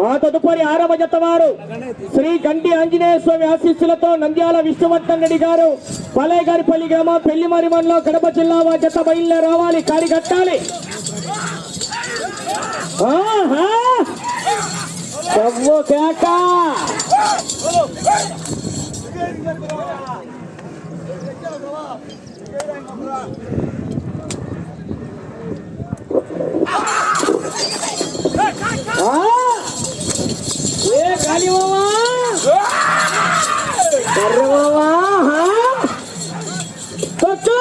ఆ తదుపరి ఆరవ జత వారు శ్రీ గండి ఆంజనేయ స్వామి ఆశీస్సులతో నంద్యాల విష్ణువర్ధన్ రెడ్డి గారు పలేగారిపల్లి గ్రామం పెళ్ళిమరి మండలం కడప జిల్లా వారి జత బయలుదేరి రావాలి కాడి కట్టాలి. కేక! ఏ గాలి మామా కర్ర మామా కొట్టు!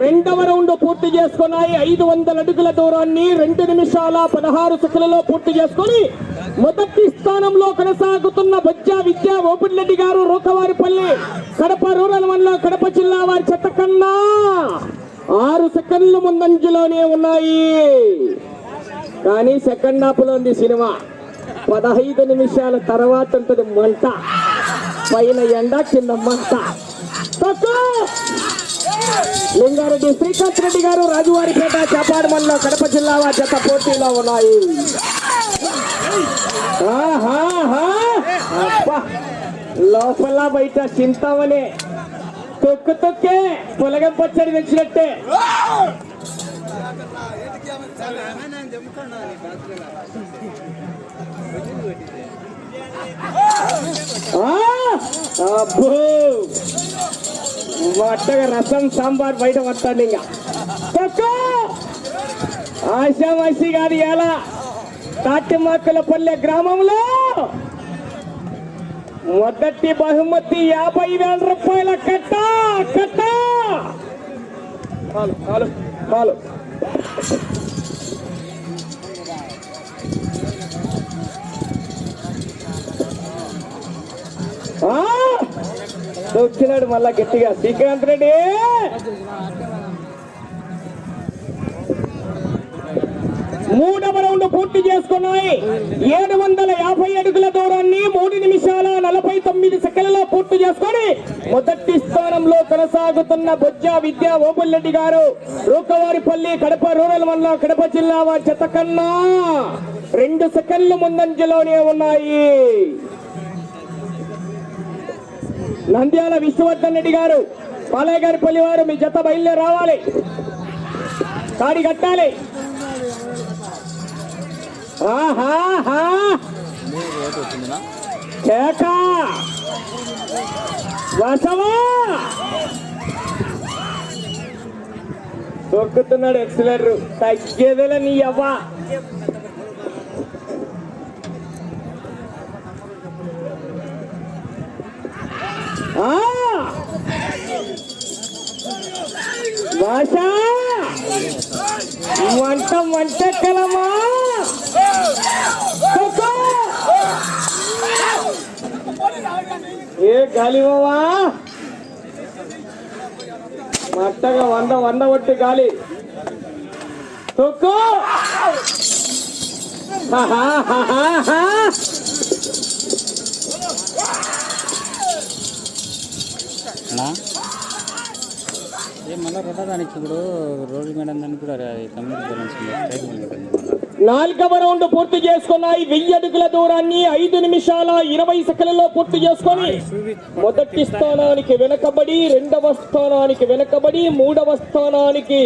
రెండవ రౌండ్ పూర్తి చేసుకున్నాయి ఐదు వందల అడుగుల దూరాన్ని రెండు నిమిషాల పదహారు సెకండ్లలో పూర్తి చేసుకొని మొదటి స్థానంలో కొనసాగుతున్న బొజ్జా విద్యా ఓపెన్ రెడ్డి గారు రూకవారిపల్లి కడప రూరల్ మండలం కడప జిల్లా వారి చెత్త కన్నా ఆరు సెకండ్లు ముందంజలోనే ఉన్నాయి. కానీ సెకండ్ హాఫ్లో ఉంది సినిమా. పదహైదు నిమిషాల తర్వాత ఉంటుంది మంట. పైన ఎండ కింద మంట. లింగారెడ్డి శ్రీకాంత్ రెడ్డి గారు రాజువారిపేట చాపాడు మండలం కడప జిల్లా వారి జత పోటీలో ఉన్నాయి. లోపల బయట చింతామనే తొక్కు తొక్కే పొలగం పచ్చడి తెచ్చినట్టే. ఆ! అబ్బో. వట్టగా రసం సాంబార్ బయట వస్తాడు ఇంకా. ఆశావాసి కాదు ఎలా? తాటిమాకలపల్లె గ్రామంలో మొదటి బహుమతి యాభై వేల రూపాయల కట్ట కట్ట! కాలు! వచ్చినాడు మళ్ళా గట్టిగా. శ్రీకాంత్ రెడ్డి! మూడవ రౌండ్ పూర్తి చేసుకున్నాయి. ఏడు వందల యాభై అడుగుల దూరాన్ని మూడు నిమిషాల నలభై తొమ్మిది సెకండ్లలో పూర్తి చేసుకొని మొదటి స్థానంలో కొనసాగుతున్న బొజ్జా విద్యా ఓబుల్రెడ్డి గారు రూకవారిపల్లి కడప రూరల్ మండలం కడప జిల్లా వారి చెత్త కన్నా రెండు సెకండ్లు ముందంజలోనే ఉన్నాయి. నంద్యాల విష్ణువర్ధన్ రెడ్డి గారు పాలయ్య గారి పల్లి వారు మీ జత బయలుదేరి రావాలి. తాడి కట్టాలి. కేక వసవా దొక్కుతున్నాడు ఎక్సలర్ తగ్గేదేలే నీ అవ్వ. వంట వంట కలమా. ఏ గాలి బావా? మట్టగా వంద వంద ఒట్టి గాలి. తొక్కు! ఏ మళ్ళీ రొట్టడానికి ఇప్పుడు రోడ్డు మీద దానికి కూడా కమ్యూనిటీ బ్యాలెన్స్ ఉంది స్ట్రైక్ మళ్ళీ. నాలుగవ రౌండ్ పూర్తి చేసుకున్నాయి. వెయ్యి అడుగుల దూరాన్ని ఐదు నిమిషాల ఇరవై సెకండ్లలో పూర్తి చేసుకొని మొదటి స్థానానికి వెనకబడి రెండవ స్థానానికి వెనకబడి మూడవ స్థానానికి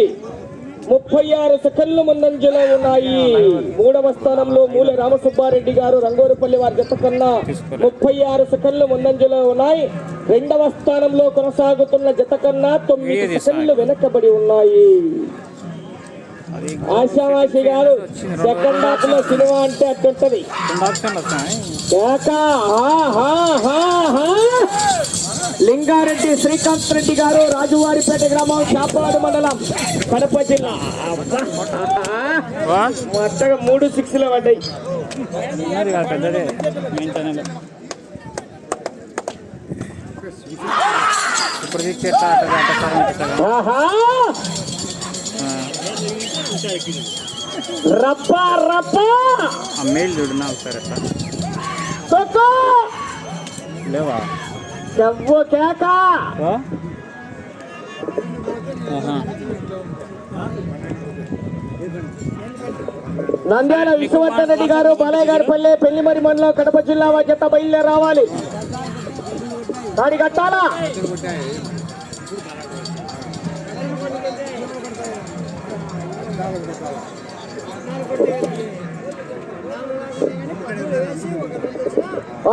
ముప్పై ఆరు సెకండ్లు ముందంజలో ఉన్నాయి. మూడవ స్థానంలో మూల రామసుబ్బారెడ్డి గారు రంగోరుపల్లి వారి జత కన్నా ముప్పై ఆరు సెకండ్లు ముందంజలో ఉన్నాయి. రెండవ స్థానంలో కొనసాగుతున్న జత కన్నా తొమ్మిది సెకండ్లు వెనకబడి ఉన్నాయి. ఆశావాసి గారు సెకండ్ హాఫ్లో సినిమా అంటే అట్టుంటది. లింగారెడ్డి శ్రీకాంత్ రెడ్డి గారు రాజువారిపేట గ్రామం చాపాడు మండలం కడప జిల్లా. మొత్తగా మూడు సిక్స్లో పడ్డాయి ఇప్పుడు రప్ప రప్ప! ఆ మెయిల్ చూడు నా ఒకసారి అట్లా. తొక్కు! లేవా? చెవ్వు కేక. నంద్యాల విశ్వవర్ధన్ రెడ్డి గారు బాలయ్య గారి పల్లె పెళ్ళిమరి మండలం కడప జిల్లా జత బయలుదేరి రావాలి. దాడి కట్టాలా?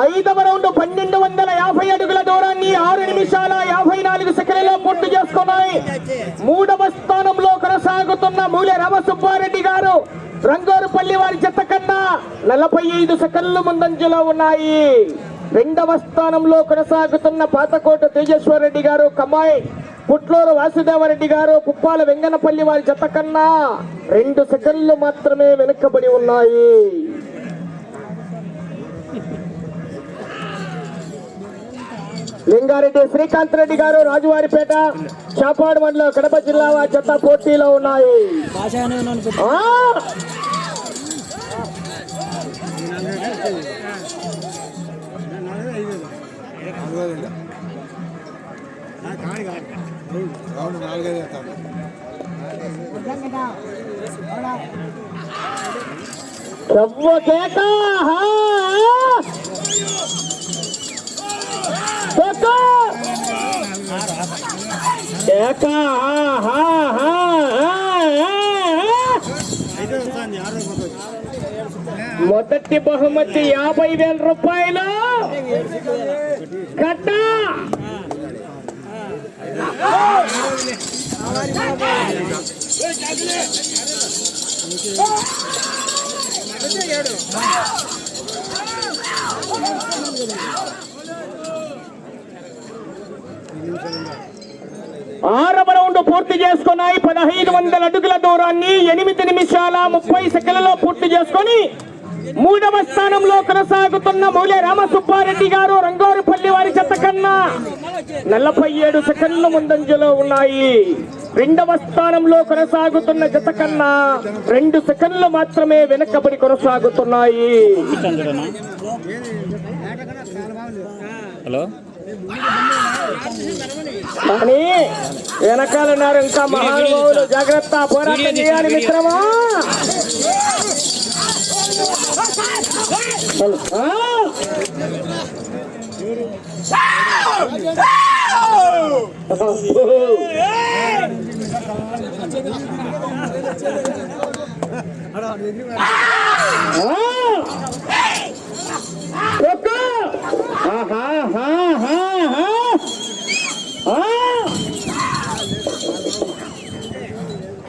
ఐదవ రౌండ్ పన్నెండు వందల యాభై అడుగుల దూరాన్ని ఆరు నిమిషాల యాభై నాలుగు సెకండ్లో పూర్తి చేసుకున్నాయి. మూడవ స్థానంలో కొనసాగుతున్న మూల రామసుబ్బారెడ్డి గారు రంగోరుపల్లి వారి జత కన్నా నలభై ఐదు సెకండ్లు ముందంజలో ఉన్నాయి. రెండవ స్థానంలో కొనసాగుతున్న పాతకోట తేజేశ్వరరెడ్డి గారు కమ్మాయి పుట్లూరు వాసుదేవరెడ్డి గారు పుప్పాల వెంగనపల్లి వారి జత కన్నా రెండు సెకండ్లు మాత్రమే వెనుకబడి ఉన్నాయి. లింగారెడ్డి శ్రీకాంత్ రెడ్డి గారు రాజువారిపేట చాపాడు మండలం కడప జిల్లా వారి జత పోటీలో ఉన్నాయి. రౌండ్ కేక కేక! మొదటి బహుమతి యాభై వేల రూపాయలు కట్ట ఆరవ రౌండ్ పూర్తి చేసుకున్నాయి. పదహైదు వందల అడుగుల దూరాన్ని ఎనిమిది నిమిషాల ముప్పై సెకండ్లలో పూర్తి చేసుకొని మూడవ స్థానంలో కొనసాగుతున్న మూలే రామసుబ్బారెడ్డి గారు రంగోరుపల్లి వారి జత కన్నా నలభై ఏడు సెకండ్ల ముందంజలో ఉన్నాయి. రెండవ స్థానంలో కొనసాగుతున్న జత కన్నా రెండు సెకండ్లు మాత్రమే వెనకబడి కొనసాగుతున్నాయి. హలో? కానీ వెనకాల ఉన్నారు ఇంకా మహానుభావులు. జాగ్రత్త పోరాటం చేయాలి మిత్రమా?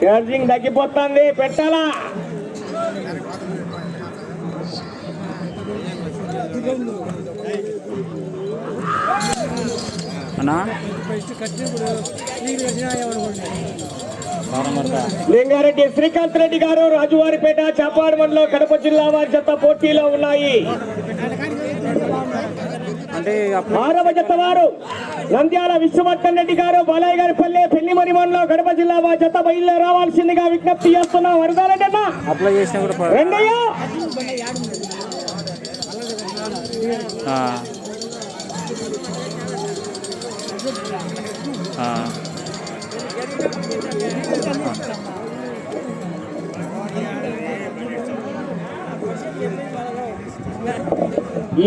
ఛార్జింగ్ తగ్గిపోతుంది పెట్టాలా? అన్నా? లింగారెడ్డి శ్రీకాంత్ రెడ్డి గారు రాజువారిపేట చాపాడు మండలం కడప జిల్లా వారి జత పోటీలో ఉన్నాయి. ఆరవ జత వారు నంద్యాల విశ్వవర్ధన్ రెడ్డి గారు బాలయ్య గారి పల్లె పెళ్ళిమరి మండలం కడప జిల్లా వారి జత బయలుదేరి రావాల్సిందిగా విజ్ఞప్తి చేస్తున్నా వరదారెడ్డి అన్న. రెండయ్యా.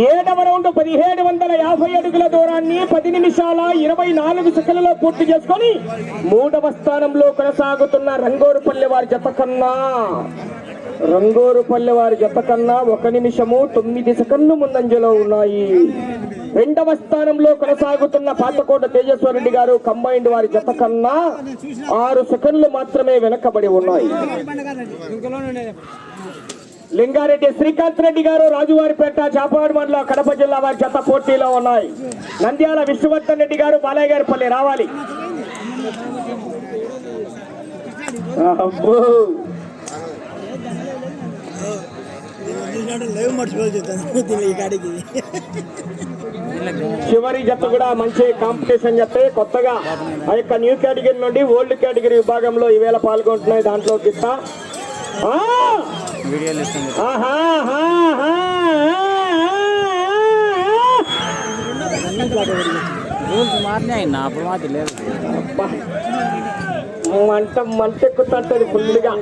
ఏడవ రౌండ్ పదిహేడు వందల యాభై అడుగుల దూరాన్ని పది నిమిషాల ఇరవై నాలుగు సెకండ్లలో పూర్తి చేసుకొని మూడవ స్థానంలో కొనసాగుతున్న రంగోరుపల్లి వారి జత కన్నా రంగోరుపల్లె వారి జత కన్నా ఒక నిమిషము తొమ్మిది సెకండ్లు ముందంజలో ఉన్నాయి. రెండవ స్థానంలో కొనసాగుతున్న పాతకోట తేజస్వరెడ్డి గారు కంబైండ్ వారి జత కన్నా ఆరు సెకండ్లు మాత్రమే వెనకబడి ఉన్నాయి. లింగారెడ్డి శ్రీకాంత్ రెడ్డి గారు రాజువారిపేట చాపాడు మండలం కడప జిల్లా వారి జత పోటీలో ఉన్నాయి. నంద్యాల విష్ణువర్ధన్ రెడ్డి గారు బాలయ్య గారి పల్లి రావాలి అబ్బో. లేవు మర్చిపోతుంది ఈ కాడికి. చివరి జత కూడా మంచి కాంపిటీషన్ జత. కొత్తగా ఆ యొక్క న్యూ కేటగిరీ నుండి ఓల్డ్ కేటగిరీ విభాగంలో ఈవేళ పాల్గొంటున్నాయి దాంట్లో గిత్త. రూల్స్ మారినాయి నా అప్పుడు లేదు మంట మంటెక్కుతుంటది ఫుల్గా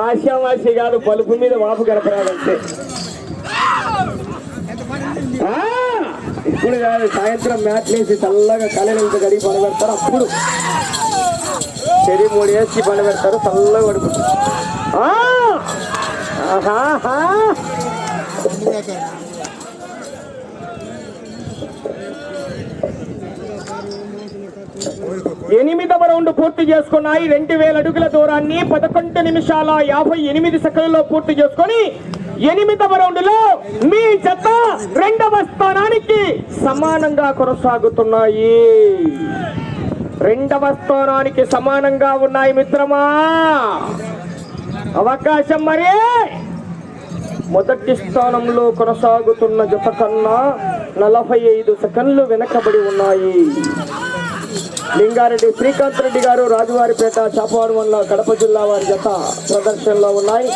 ఆశావాసి కాదు పలుపు మీద వాపు గడపరాదంటే ఇప్పుడు కాదు సాయంత్రం మ్యాచ్ వేసి చల్లగా కళ్ళని గడిగి పడబెడతారు అప్పుడు. చెడి మూడు వేసి పడబెడతారు చల్లగా పడుకుంటారు. ఆహా ఎనిమిదవ రౌండ్ పూర్తి చేసుకున్నాయి. రెండు వేల అడుగుల దూరాన్ని పదకొండు నిమిషాల యాభై ఎనిమిది సెకండ్లో పూర్తి చేసుకొని ఎనిమిదవ రౌండ్లో మీ జత రెండవ స్థానానికి సమానంగా కొనసాగుతున్నాయి. రెండవ స్థానానికి సమానంగా ఉన్నాయి మిత్రమా. అవకాశం మరి. మొదటి స్థానంలో కొనసాగుతున్న జత కన్నా నలభై ఐదు సెకండ్లు వెనకబడి ఉన్నాయి. లింగారెడ్డి శ్రీకాంత్ రెడ్డి గారు రాజువారిపేట చాపవాడు మండలం కడప జిల్లా వారి జత ప్రదర్శనలో ఉన్నాయి.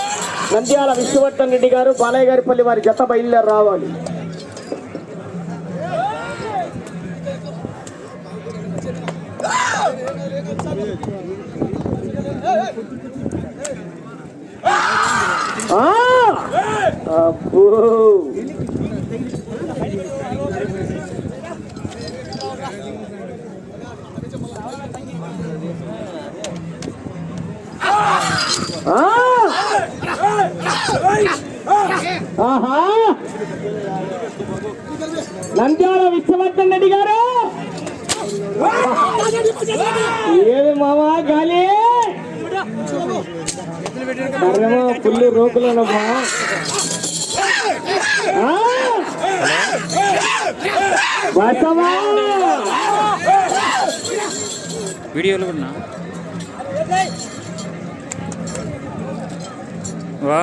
నంద్యాల విష్ణువర్ధన్ రెడ్డి గారు బాలయ్య గారిపల్లి వారి జత బయలుదేరి రావాలి. అబ్బో ఆ! ఆహా. నంద్యాల విశ్వవర్ధన్ రెడ్డి గారు. ఏమి మామా గాలి? కర్రమా పుల్లు వీడియోలు కూడా వా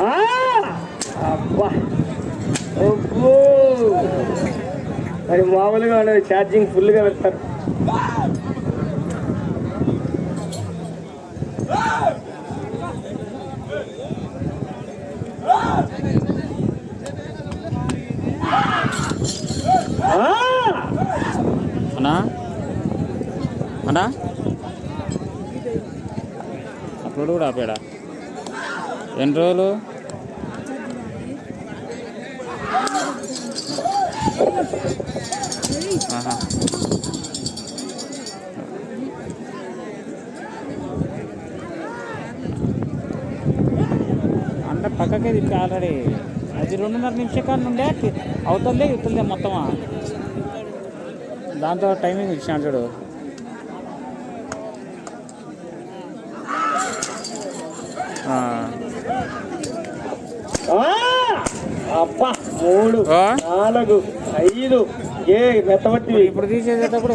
ah! మరి మామూలుగా ఉండదు ఛార్జింగ్ ఫుల్గా పెడతారు ఆ! అన్నా అన్నా అప్పుడు కూడా ఆపాడా? ఎన్ని రోజులు? ఆహా. అంటే పక్కకే తిప్పి ఆల్రెడీ అది రెండున్నర నిమిషకాల నుండే అవుతుందే ఇవుతుందే మొత్తమా? దాంతో టైమింగ్ ఇచ్చినాడు చూడు ఆ. ఆ! అబ్బా మూడు? నాలుగు ఐదు ఏ మెత్తబట్టి ఇప్పుడు తీసేసేటప్పుడు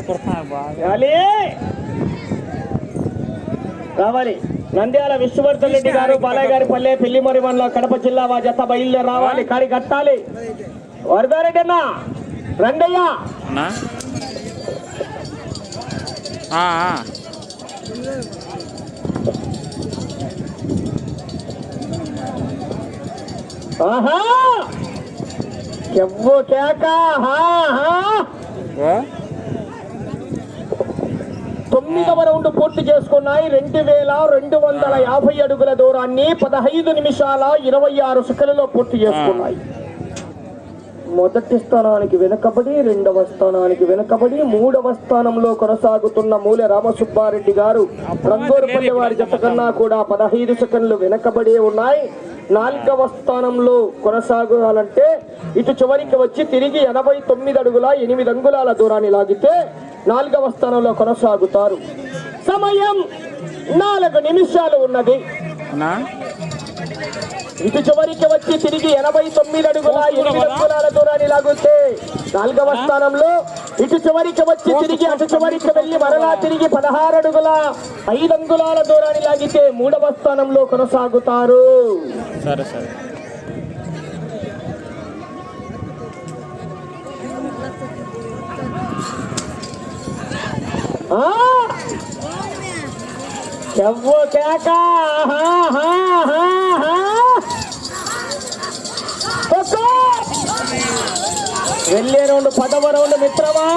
రావాలి. నంద్యాల విష్ణువర్ధన్ రెడ్డి గారు బాలయ్య గారి పల్లె పెళ్ళిమరి మండలం కడప జిల్లా వా జత బయలుదేరి రావాలి కాడి కట్టాలి. వరదారెడ్డి అన్న? రండయ్య ఆ, కేక తొమ్మిదవ రౌండ్ పూర్తి చేసుకున్నాయి. రెండు వేల రెండు వందల యాభై అడుగుల దూరాన్ని పదహైదు నిమిషాల ఇరవై ఆరు సెకండ్లలో పూర్తి చేసుకున్నాయి. మొదటి స్థానానికి వెనుకబడి రెండవ స్థానానికి వెనుకబడి మూడవ స్థానంలో కొనసాగుతున్న మూల రామసుబ్బారెడ్డి గారు రంగోరుపల్లి వారి జత కన్నా కూడా పదహైదు సెకండ్లు వెనకబడి ఉన్నాయి. నాలుగవ స్థానంలో కొనసాగాలంటే ఇటు చివరికి వచ్చి తిరిగి ఎనభై తొమ్మిది అడుగుల ఎనిమిది అంగుళాల దూరాన్ని లాగితే నాలుగవ స్థానంలో కొనసాగుతారు. సమయం నాలుగు నిమిషాలు ఉన్నది. ఇటు చివరికి వచ్చి తిరిగి ఎనభై తొమ్మిది అడుగుల ఎనిమిది అంగుళాల దూరాన్ని లాగుతే నాలుగవ స్థానంలో ఇటు చివరికి వచ్చి తిరిగి అటు చివరికి వెళ్ళి మరలా తిరిగి పదహారు అడుగుల ఐదు అంగుళాల దూరాన్ని లాగితే మూడవ స్థానంలో కొనసాగుతారు. సరే సరే. ఆ? చెవ్వు కేక. ఆహా, ఆహా, ఆహా, వెళ్ళే రౌండ్ పదవ రౌండ్ మిత్రమా?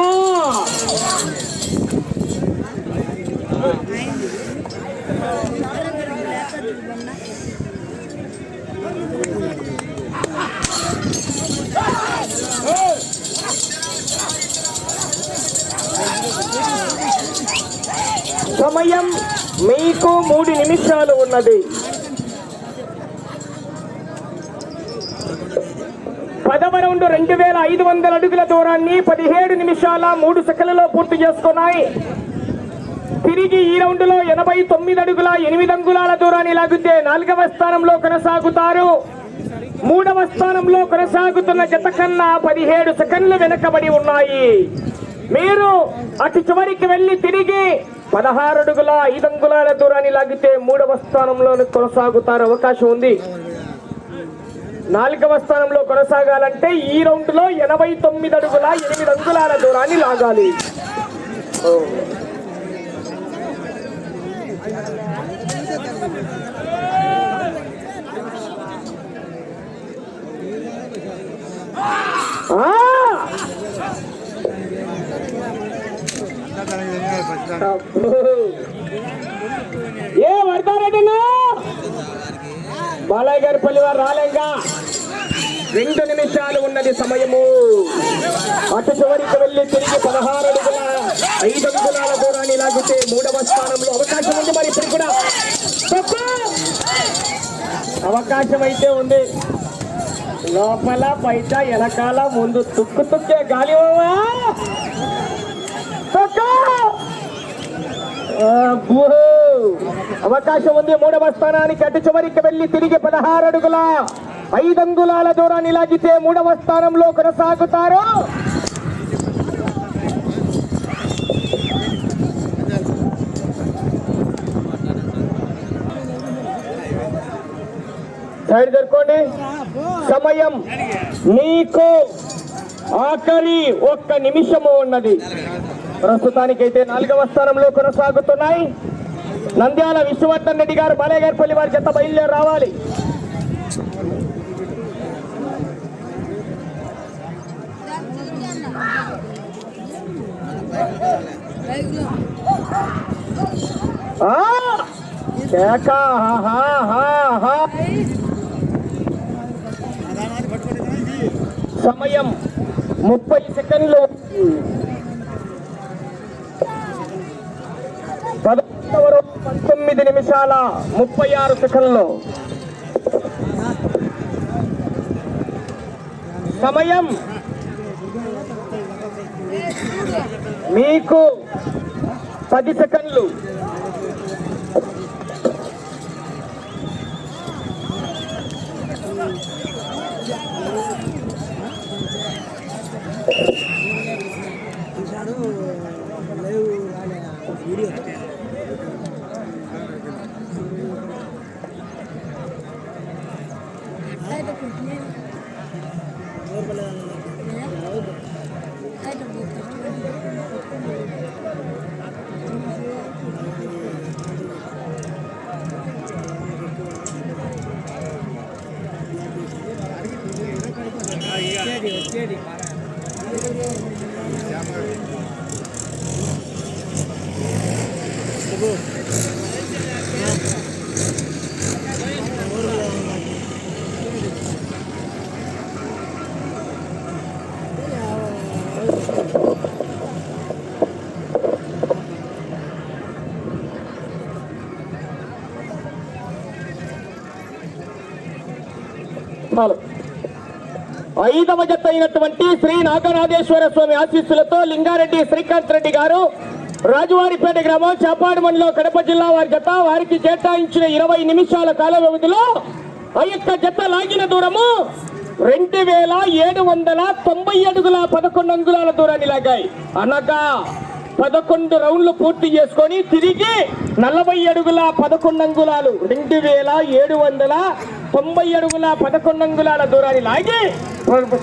సమయం మీకు మూడు నిమిషాలు ఉన్నది. పదవ రౌండ్ రెండు వేల ఐదు వందల అడుగుల దూరాన్ని పదిహేడు నిమిషాల మూడు సెకండ్లలో పూర్తి చేసుకున్నాయి. తిరిగి ఈ రౌండ్లో ఎనభై తొమ్మిది అడుగుల ఎనిమిది అంగుళాల దూరాన్ని లాగితే నాలుగవ స్థానంలో కొనసాగుతారు. మూడవ స్థానంలో కొనసాగుతున్న జత కన్నా పదిహేడు సెకండ్లు వెనకబడి ఉన్నాయి. మీరు అటు చివరికి వెళ్ళి తిరిగి పదహారు అడుగుల ఐదు అంగుళాల దూరాన్ని లాగితే మూడవ స్థానంలో కొనసాగుతారు. అవకాశం ఉంది. నాలుగవ స్థానంలో కొనసాగాలంటే ఈ రౌండ్లో ఎనభై తొమ్మిది అడుగుల ఎనిమిది అంగుళాల దూరాన్ని లాగాలి. ఏ పడతారటన్నా బాలయ్య గారి పల్లి వారు రాలేంగా? రెండు నిమిషాలు ఉన్నది సమయము. అటు చివరికి వెళ్ళి తిరిగి పదహారు అడుగుల ఐదు అంగుళాల దూరాన్ని లాగితే మూడవ స్థానంలో అవకాశం ఉంది మరి ఇప్పుడు కూడా. అవకాశం అయితే ఉంది. లోపల బయట వెనకాల ముందు తుక్కు తుక్కే గాలి అవకాశం ఉంది మూడవ స్థానానికి అటు చివరికి వెళ్ళి తిరిగి పదహారు అడుగులా ఐదు దూరాన్ని లాగితే మూడవ స్థానంలో కొనసాగుతారు. సైడ్ జరుకోండి సమయం నీకు ఆఖరి ఒక్క నిమిషము ఉన్నది. ప్రస్తుతానికైతే నాలుగవ స్థానంలో కొనసాగుతున్నాయి. నంద్యాల విశ్వవర్ధన్ రెడ్డి గారు బాలయ్యగారిపల్లి వారి చెత్త బయలుదేరి రావాలి ఆ! కేక, ఆహా, ఆహా, ఆహా. సమయం ముప్పై సెకండ్లు. పదకొండవ రోజు పంతొమ్మిది నిమిషాల ముప్పై ఆరు సెకండ్లు. సమయం మీకు పది సెకండ్లు. reading. ఐదవ జత అయినటువంటి శ్రీ నాగరాజేశ్వర స్వామి ఆశీస్సులతో లింగారెడ్డి శ్రీకాంత్ రెడ్డి గారు రాజువారిపేట గ్రామం చేపాడు మండలం కడప జిల్లా వారి జత వారికి కేటాయించిన ఇరవై నిమిషాల కాల వ్యవధిలో ఆ యొక్క జత లాగిన దూరము రెండు వేల ఏడు వందల తొంభై అడుగుల పదకొండు అంగుళాల దూరాన్ని లాగాయి. అనగా పదకొండు రౌండ్లు పూర్తి చేసుకొని తిరిగి నలభై అడుగుల పదకొండు అంగుళాలు రెండు వేల ఏడు వందల తొంభై అడుగుల పదకొండు అంగుళాల దూరాన్ని లాగి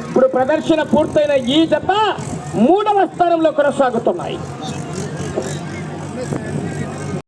ఇప్పుడు ప్రదర్శన పూర్తయిన ఈ జత మూడవ స్థానంలో కొనసాగుతున్నాయి.